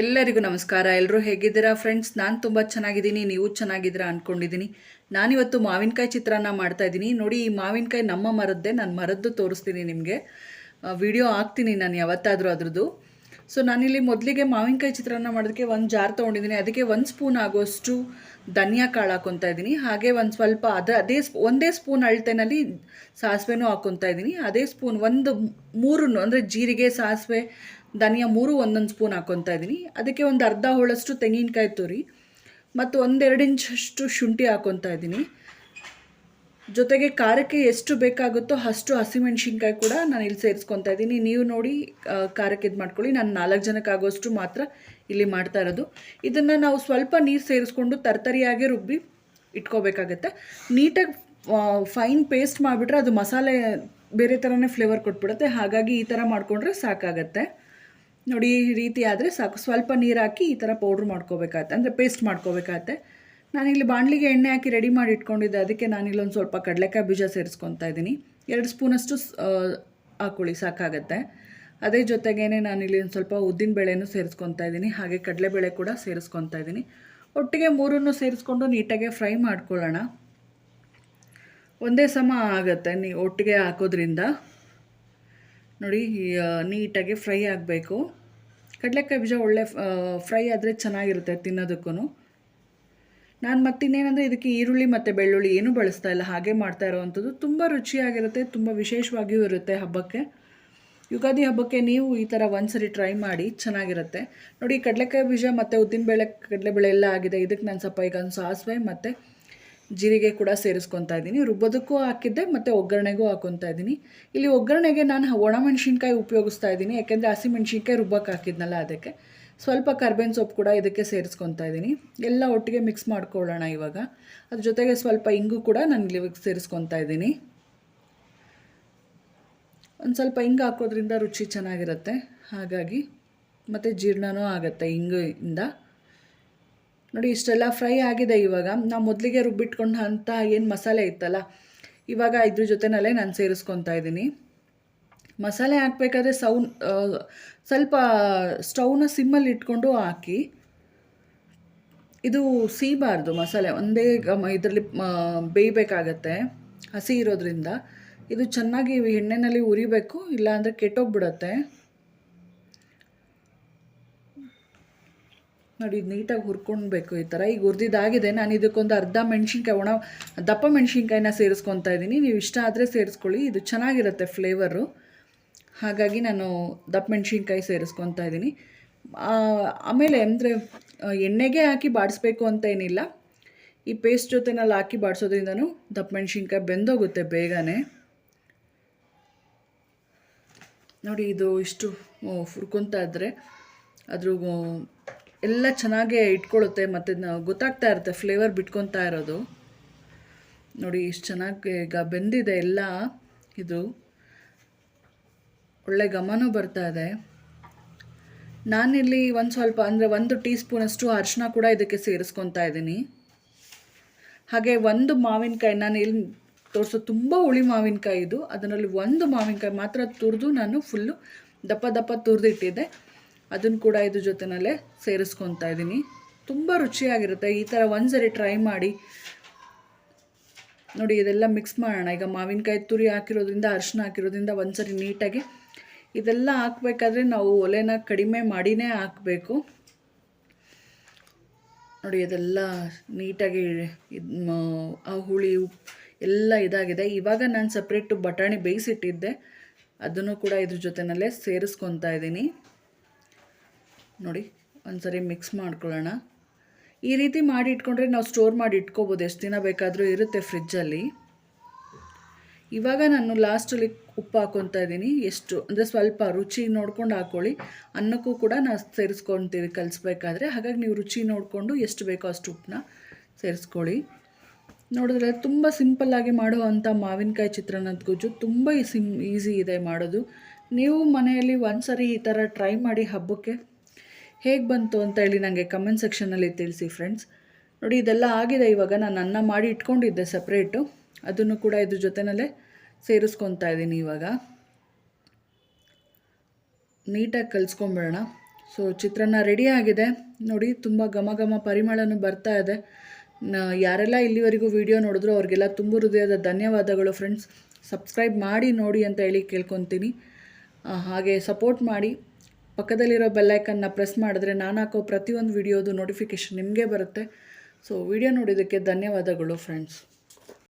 ಎಲ್ಲರಿಗೂ ನಮಸ್ಕಾರ. ಎಲ್ಲರೂ ಹೇಗಿದ್ದೀರಾ? ಫ್ರೆಂಡ್ಸ್ ನಾನು ತುಂಬ ಚೆನ್ನಾಗಿದ್ದೀನಿ. ನೀವು ಚೆನ್ನಾಗಿದ್ದೀರಾ ಅಂದ್ಕೊಂಡಿದ್ದೀನಿ ನಾನಿವತ್ತು ಮಾವಿನಕಾಯಿ ಚಿತ್ರಾನ್ನ ಮಾಡ್ತಾ ಇದ್ದೀನಿ. ನೋಡಿ, ಈ ಮಾವಿನಕಾಯಿ ನಮ್ಮ ಮರದ್ದೇ. ನಾನು ಮರದ್ದು ತೋರಿಸ್ತೀನಿ ನಿಮಗೆ. ವಿಡಿಯೋ ಹಾಕ್ತೀನಿ ನಾನು ಯಾವತ್ತಾದರೂ ಅದ್ರದ್ದು. ಸೊ ನಾನಿಲ್ಲಿ ಮೊದಲಿಗೆ ಮಾವಿನಕಾಯಿ ಚಿತ್ರಾನ್ನ ಮಾಡೋದಕ್ಕೆ ಒಂದು ಜಾರ್ ತೊಗೊಂಡಿದ್ದೀನಿ. ಅದಕ್ಕೆ ಒಂದು ಸ್ಪೂನ್ ಆಗೋಷ್ಟು ಧನಿಯಾ ಕಾಳು ಹಾಕ್ಕೊತಾ ಇದ್ದೀನಿ. ಹಾಗೆ ಒಂದು ಸ್ವಲ್ಪ ಅದ, ಅದೇ ಒಂದೇ ಸ್ಪೂನ್ ಅಳತೆನಲ್ಲಿ ಸಾಸಿವೆನೂ ಹಾಕ್ಕೊತಾ ಇದ್ದೀನಿ. ಅದೇ ಸ್ಪೂನ್, ಒಂದು ಮೂರು ಅಂದರೆ ಜೀರಿಗೆ, ಸಾಸಿವೆ ಧನಿಯಾ ಮೂರು ಒಂದೊಂದು ಸ್ಪೂನ್ ಹಾಕ್ಕೊತಾ ಇದ್ದೀನಿ. ಅದಕ್ಕೆ ಒಂದು ಅರ್ಧ ಹೋಳಷ್ಟು ತೆಂಗಿನಕಾಯಿ ತುರಿ ಮತ್ತು ಒಂದೆರಡು ಇಂಚಷ್ಟು ಶುಂಠಿ ಹಾಕ್ಕೊತಾ ಇದ್ದೀನಿ. ಜೊತೆಗೆ ಖಾರಕ್ಕೆ ಎಷ್ಟು ಬೇಕಾಗುತ್ತೋ ಅಷ್ಟು ಹಸಿಮೆಣ್ಸಿನ್ಕಾಯಿ ಕೂಡ ನಾನು ಇಲ್ಲಿ ಸೇರಿಸ್ಕೊತಾ ಇದ್ದೀನಿ. ನೀವು ನೋಡಿ ಖಾರಕ್ಕೆ ಇದು ಮಾಡ್ಕೊಳ್ಳಿ. ನಾನು ನಾಲ್ಕು ಜನಕ್ಕೆ ಆಗೋಷ್ಟು ಮಾತ್ರ ಇಲ್ಲಿ ಮಾಡ್ತಾ ಇರೋದು. ಇದನ್ನು ನಾವು ಸ್ವಲ್ಪ ನೀರು ಸೇರಿಸ್ಕೊಂಡು ತರ್ತರಿಯಾಗಿ ರುಬ್ಬಿ ಇಟ್ಕೋಬೇಕಾಗತ್ತೆ. ನೀಟಾಗಿ ಫೈನ್ ಪೇಸ್ಟ್ ಮಾಡಿಬಿಟ್ರೆ ಅದು ಮಸಾಲೆ ಬೇರೆ ಥರನೇ ಫ್ಲೇವರ್ ಕೊಟ್ಬಿಡುತ್ತೆ. ಹಾಗಾಗಿ ಈ ಥರ ಮಾಡಿಕೊಂಡ್ರೆ ಸಾಕಾಗತ್ತೆ. ನೋಡಿ, ಈ ರೀತಿ ಆದರೆ ಸಾಕು. ಸ್ವಲ್ಪ ನೀರು ಹಾಕಿ ಈ ಥರ ಪೌಡ್ರ್ ಮಾಡ್ಕೋಬೇಕಾಗತ್ತೆ. ಅಂದರೆ ಪೇಸ್ಟ್ ಮಾಡ್ಕೋಬೇಕಾಗತ್ತೆ. ನಾನಿಲ್ಲಿ ಬಾಣಲಿಗೆ ಎಣ್ಣೆ ಹಾಕಿ ರೆಡಿ ಮಾಡಿ ಇಟ್ಕೊಂಡಿದ್ದೆ. ಅದಕ್ಕೆ ನಾನಿಲ್ಲೊಂದು ಸ್ವಲ್ಪ ಕಡಲೆಕಾಯಿ ಬೀಜ ಸೇರಿಸ್ಕೊತಾ ಇದ್ದೀನಿ. ಎರಡು ಸ್ಪೂನಷ್ಟು ಹಾಕೊಳ್ಳಿ ಸಾಕಾಗತ್ತೆ. ಅದೇ ಜೊತೆಗೇ ನಾನಿಲ್ಲಿ ಒಂದು ಸ್ವಲ್ಪ ಉದ್ದಿನ ಬೇಳೆನೂ ಸೇರಿಸ್ಕೊತಾ ಇದ್ದೀನಿ. ಹಾಗೆ ಕಡಲೆಬೇಳೆ ಕೂಡ ಸೇರಿಸ್ಕೊತಾ ಇದ್ದೀನಿ. ಒಟ್ಟಿಗೆ ಮೂರನ್ನು ಸೇರಿಸ್ಕೊಂಡು ನೀಟಾಗಿ ಫ್ರೈ ಮಾಡ್ಕೊಳ್ಳೋಣ. ಒಂದೇ ಸಮ ಆಗುತ್ತೆ ನೀ ಒಟ್ಟಿಗೆ ಹಾಕೋದ್ರಿಂದ. ನೋಡಿ ನೀಟಾಗಿ ಫ್ರೈ ಆಗಬೇಕು. ಕಡಲೆಕಾಯಿ ಬೀಜ ಒಳ್ಳೆ ಫ್ರೈ ಆದರೆ ಚೆನ್ನಾಗಿರುತ್ತೆ ತಿನ್ನೋದಕ್ಕೂ ನಾನು ಮತ್ತಿನ್ನೇನಂದರೆ ಇದಕ್ಕೆ ಈರುಳ್ಳಿ ಮತ್ತು ಬೆಳ್ಳುಳ್ಳಿ ಏನೂ ಬಳಸ್ತಾ ಇಲ್ಲ, ಹಾಗೆ ಮಾಡ್ತಾ ಇರೋವಂಥದ್ದು. ತುಂಬ ರುಚಿಯಾಗಿರುತ್ತೆ, ತುಂಬ ವಿಶೇಷವಾಗಿಯೂ ಇರುತ್ತೆ ಹಬ್ಬಕ್ಕೆ. ಯುಗಾದಿ ಹಬ್ಬಕ್ಕೆ ನೀವು ಈ ಥರ ಒಂದ್ಸರಿ ಟ್ರೈ ಮಾಡಿ, ಚೆನ್ನಾಗಿರುತ್ತೆ. ನೋಡಿ, ಕಡಲೆಕಾಯಿ ಬೀಜ ಮತ್ತು ಉದ್ದಿನಬೇಳೆ, ಕಡಲೆಬೇಳೆ ಎಲ್ಲ ಆಗಿದೆ. ಇದಕ್ಕೆ ನಾನು ಸ್ವಲ್ಪ ಈಗ ಒಂದು ಸಾಸಿವೆ ಮತ್ತು ಜೀರಿಗೆ ಕೂಡ ಸೇರಿಸ್ಕೊತಾ ಇದ್ದೀನಿ. ರುಬ್ಬೋದಕ್ಕೂ ಹಾಕಿದ್ದೆ ಮತ್ತು ಒಗ್ಗರಣೆಗೂ ಹಾಕ್ಕೊತಾ ಇದ್ದೀನಿ. ಇಲ್ಲಿ ಒಗ್ಗರಣೆಗೆ ನಾನು ಒಣಮೆಣ್ಸಿನ್ಕಾಯಿ ಉಪಯೋಗಿಸ್ತಾ ಇದ್ದೀನಿ. ಯಾಕೆಂದರೆ ಹಸಿಮೆಣ್ಸಿನ್ಕಾಯಿ ರುಬ್ಬಕ್ಕೆ ಹಾಕಿದ್ನಲ್ಲ ಅದಕ್ಕೆ. ಸ್ವಲ್ಪ ಕರ್ಬೇವಿನ ಸೊಪ್ಪು ಕೂಡ ಇದಕ್ಕೆ ಸೇರಿಸ್ಕೊತಾ ಇದ್ದೀನಿ. ಎಲ್ಲ ಒಟ್ಟಿಗೆ ಮಿಕ್ಸ್ ಮಾಡ್ಕೊಳ್ಳೋಣ ಇವಾಗ. ಅದ್ರ ಜೊತೆಗೆ ಸ್ವಲ್ಪ ಇಂಗು ಕೂಡ ನಾನು ಇಲ್ಲಿ ಸೇರಿಸ್ಕೊತಾ ಇದ್ದೀನಿ. ಒಂದು ಸ್ವಲ್ಪ ಹಿಂಗೆ ಹಾಕೋದ್ರಿಂದ ರುಚಿ ಚೆನ್ನಾಗಿರುತ್ತೆ. ಹಾಗಾಗಿ ಮತ್ತು ಜೀರ್ಣನೂ ಆಗುತ್ತೆ ಹಿಂಗಿಂದ ನೋಡಿ, ಇಷ್ಟೆಲ್ಲ ಫ್ರೈ ಆಗಿದೆ ಇವಾಗ. ನಾವು ಮೊದಲಿಗೆ ರುಬ್ಬಿಟ್ಕೊಂಡು ಅಂತ ಏನು ಮಸಾಲೆ ಇತ್ತಲ್ಲ, ಇವಾಗ ಇದ್ರ ಜೊತೆನಲ್ಲೇ ನಾನು ಸೇರಿಸ್ಕೊತಾ ಇದ್ದೀನಿ. ಮಸಾಲೆ ಹಾಕ್ಬೇಕಾದ್ರೆ ಸೌನ್ ಸ್ವಲ್ಪ ಸ್ಟೌನ ಸಿಮ್ಮಲ್ಲಿ ಇಟ್ಕೊಂಡು ಹಾಕಿ, ಇದು ಸೀಬಾರ್ದು ಮಸಾಲೆ, ಒಂದೇ ಇದರಲ್ಲಿ ಬೇಯಬೇಕಾಗತ್ತೆ, ಹಸಿ ಇರೋದ್ರಿಂದ. ಇದು ಚೆನ್ನಾಗಿ ಎಣ್ಣೆಯಲ್ಲಿ ಉರಿಬೇಕು, ಇಲ್ಲಾಂದರೆ ಕೆಟ್ಟೋಗ್ಬಿಡತ್ತೆ. ನೋಡಿ ಇದು ನೀಟಾಗಿ ಹುರ್ಕೊಳ್ಬೇಕು ಈ ಥರ. ಈಗ ಹುರಿದಿದ್ದಾಗಿದೆ, ನಾನು ಇದಕ್ಕೊಂದು ಅರ್ಧ ಮೆಣಸಿನ್ಕಾಯಿ, ಒಣ ದಪ್ಪ ಮೆಣಸಿನ್ಕಾಯಿನ ಸೇರಿಸ್ಕೊತಾ ಇದ್ದೀನಿ. ನೀವು ಇಷ್ಟ ಆದರೆ ಸೇರಿಸ್ಕೊಳ್ಳಿ. ಇದು ಚೆನ್ನಾಗಿರುತ್ತೆ ಫ್ಲೇವರು. ಹಾಗಾಗಿ ನಾನು ದಪ್ಪ ಮೆಣಸಿನ್ಕಾಯಿ ಸೇರಿಸ್ಕೊತಾ ಇದ್ದೀನಿ. ಆಮೇಲೆ ಅಂದರೆ ಎಣ್ಣೆಗೆ ಹಾಕಿ ಬಾಡಿಸ್ಬೇಕು ಅಂತ ಏನಿಲ್ಲ. ಈ ಪೇಸ್ಟ್ ಜೊತೆನಲ್ಲಿ ಹಾಕಿ ಬಾಡಿಸೋದ್ರಿಂದನೂ ದಪ್ಪ ಮೆಣಸಿನ್ಕಾಯಿ ಬೆಂದೋಗುತ್ತೆ ಬೇಗನೆ. ನೋಡಿ, ಇದು ಇಷ್ಟು ಹುರ್ಕೊತಾ ಇದ್ದರೆ ಅದ್ರ ಎಲ್ಲ ಚೆನ್ನಾಗೇ ಇಟ್ಕೊಳ್ಳುತ್ತೆ, ಮತ್ತು ಗೊತ್ತಾಗ್ತಾ ಇರುತ್ತೆ ಫ್ಲೇವರ್ ಬಿಟ್ಕೊತಾ ಇರೋದು. ನೋಡಿ, ಇಷ್ಟು ಚೆನ್ನಾಗಿ ಈಗ ಬೆಂದಿದೆ ಎಲ್ಲ. ಇದು ಒಳ್ಳೆ ಘಮನೂ ಬರ್ತಾ ಇದೆ. ನಾನಿಲ್ಲಿ ಒಂದು ಸ್ವಲ್ಪ, ಅಂದರೆ ಒಂದು ಟೀ ಸ್ಪೂನಷ್ಟು ಅರಿಶಿನ ಕೂಡ ಇದಕ್ಕೆ ಸೇರಿಸ್ಕೊತಾ ಇದ್ದೀನಿ. ಹಾಗೆ ಒಂದು ಮಾವಿನಕಾಯಿ ನಾನು ಇಲ್ಲಿ ತೋರಿಸೋ ತುಂಬ ಹುಳಿ ಮಾವಿನಕಾಯಿ ಇದು. ಅದರಲ್ಲಿ ಒಂದು ಮಾವಿನಕಾಯಿ ಮಾತ್ರ ತುರಿದು ನಾನು ಫುಲ್ಲು ದಪ್ಪ ದಪ್ಪ ತುರಿದಿಟ್ಟಿದ್ದೆ. ಅದನ್ನು ಕೂಡ ಇದ್ರ ಜೊತೆನಲ್ಲೇ ಸೇರಿಸ್ಕೊತಾ ಇದ್ದೀನಿ. ತುಂಬ ರುಚಿಯಾಗಿರುತ್ತೆ. ಈ ಥರ ಒಂದ್ಸರಿ ಟ್ರೈ ಮಾಡಿ ನೋಡಿ, ಇದೆಲ್ಲ ಮಿಕ್ಸ್ ಮಾಡೋಣ. ಈಗ ಮಾವಿನಕಾಯಿ ತುರಿ ಹಾಕಿರೋದ್ರಿಂದ ಅರಿಶಿನ ಹಾಕಿರೋದ್ರಿಂದ ಒಂದ್ಸರಿ ನೀಟಾಗಿ ಇದೆಲ್ಲ ಹಾಕ್ಬೇಕಾದ್ರೆ ನಾವು ಒಲೆನ ಕಡಿಮೆ ಮಾಡಿನೇ ಹಾಕಬೇಕು. ನೋಡಿ, ಇದೆಲ್ಲ ನೀಟಾಗಿ ಇದು, ಆ ಹುಳಿ ಎಲ್ಲ ಇದಾಗಿದೆ. ಇವಾಗ ನಾನು ಸಪ್ರೇಟು ಬಟಾಣಿ ಬೇಯಿಸಿಟ್ಟಿದ್ದೆ. ಅದನ್ನು ಕೂಡ ಇದ್ರ ಜೊತೆನಲ್ಲೇ ಸೇರಿಸ್ಕೊತಾ ಇದ್ದೀನಿ. ನೋಡಿ, ಒಂದ್ಸರಿ ಮಿಕ್ಸ್ ಮಾಡ್ಕೊಳ್ಳೋಣ. ಈ ರೀತಿ ಮಾಡಿ ಇಟ್ಕೊಂಡ್ರೆ ನಾವು ಸ್ಟೋರ್ ಮಾಡಿ ಇಟ್ಕೋಬೋದು, ಎಷ್ಟು ದಿನ ಬೇಕಾದರೂ ಇರುತ್ತೆ ಫ್ರಿಜ್ಜಲ್ಲಿ ಇವಾಗ ನಾನು ಲಾಸ್ಟಲ್ಲಿ ಉಪ್ಪು ಹಾಕ್ಕೊತಾ ಇದ್ದೀನಿ. ಎಷ್ಟು, ಅಂದರೆ ಸ್ವಲ್ಪ ರುಚಿ ನೋಡ್ಕೊಂಡು ಹಾಕ್ಕೊಳ್ಳಿ ಅನ್ನಕ್ಕೂ ಕೂಡ ನಾವು ಸೇರಿಸ್ಕೊತೀವಿ ಕಲಿಸ್ಬೇಕಾದ್ರೆ. ಹಾಗಾಗಿ ನೀವು ರುಚಿ ನೋಡಿಕೊಂಡು ಎಷ್ಟು ಬೇಕೋ ಅಷ್ಟು ಉಪ್ಪನ್ನ ಸೇರಿಸ್ಕೊಳ್ಳಿ. ನೋಡಿದ್ರೆ ತುಂಬ ಸಿಂಪಲ್ಲಾಗಿ ಮಾಡುವಂಥ ಮಾವಿನಕಾಯಿ ಚಿತ್ರಾನ್ನದ ಗೊಜ್ಜು ತುಂಬ ಸಿಮ್ ಈಸಿ ಇದೆ ಮಾಡೋದು. ನೀವು ಮನೆಯಲ್ಲಿ ಒಂದು ಸರಿ ಈ ಥರ ಟ್ರೈ ಮಾಡಿ ಹಬ್ಬಕ್ಕೆ ಹೇಗೆ ಬಂತು ಅಂತ ಹೇಳಿ ನನಗೆ ಕಮೆಂಟ್ ಸೆಕ್ಷನಲ್ಲಿ ತಿಳಿಸಿ ಫ್ರೆಂಡ್ಸ್ ನೋಡಿ, ಇದೆಲ್ಲ ಆಗಿದೆ ಇವಾಗ. ನಾನು ಅನ್ನ ಮಾಡಿ ಇಟ್ಕೊಂಡಿದ್ದೆ ಸಪ್ರೇಟು ಅದನ್ನು ಕೂಡ ಇದ್ರ ಜೊತೆನಲ್ಲೇ ಸೇರಿಸ್ಕೊತಾ ಇದ್ದೀನಿ ಇವಾಗ. ನೀಟಾಗಿ ಕಲಿಸ್ಕೊಂಬಿಡೋಣ. ಸೊ ಚಿತ್ರಾನ್ನ ರೆಡಿ ಆಗಿದೆ. ನೋಡಿ, ತುಂಬ ಘಮ ಘಮ ಪರಿಮಳನೂ ಬರ್ತಾ ಇದೆ. ಯಾರೆಲ್ಲ ಇಲ್ಲಿವರೆಗೂ ವಿಡಿಯೋ ನೋಡಿದ್ರು ಅವ್ರಿಗೆಲ್ಲ ತುಂಬ ಹೃದಯದ ಧನ್ಯವಾದಗಳು ಫ್ರೆಂಡ್ಸ್ ಸಬ್ಸ್ಕ್ರೈಬ್ ಮಾಡಿ ನೋಡಿ ಅಂತ ಹೇಳಿ ಕೇಳ್ಕೊತೀನಿ. ಹಾಗೆ ಸಪೋರ್ಟ್ ಮಾಡಿ. ಪಕ್ಕದಲ್ಲಿರೋ ಬೆಲ್ಲೈಕನ್ನ ಪ್ರೆಸ್ ಮಾಡಿದ್ರೆ ನಾನು ಹಾಕೋ ಪ್ರತಿಯೊಂದು ವಿಡಿಯೋದು ನೋಟಿಫಿಕೇಷನ್ ನಿಮಗೆ ಬರುತ್ತೆ. ಸೊ ವಿಡಿಯೋ ನೋಡಿದ್ದಕ್ಕೆ ಧನ್ಯವಾದಗಳು ಫ್ರೆಂಡ್ಸ್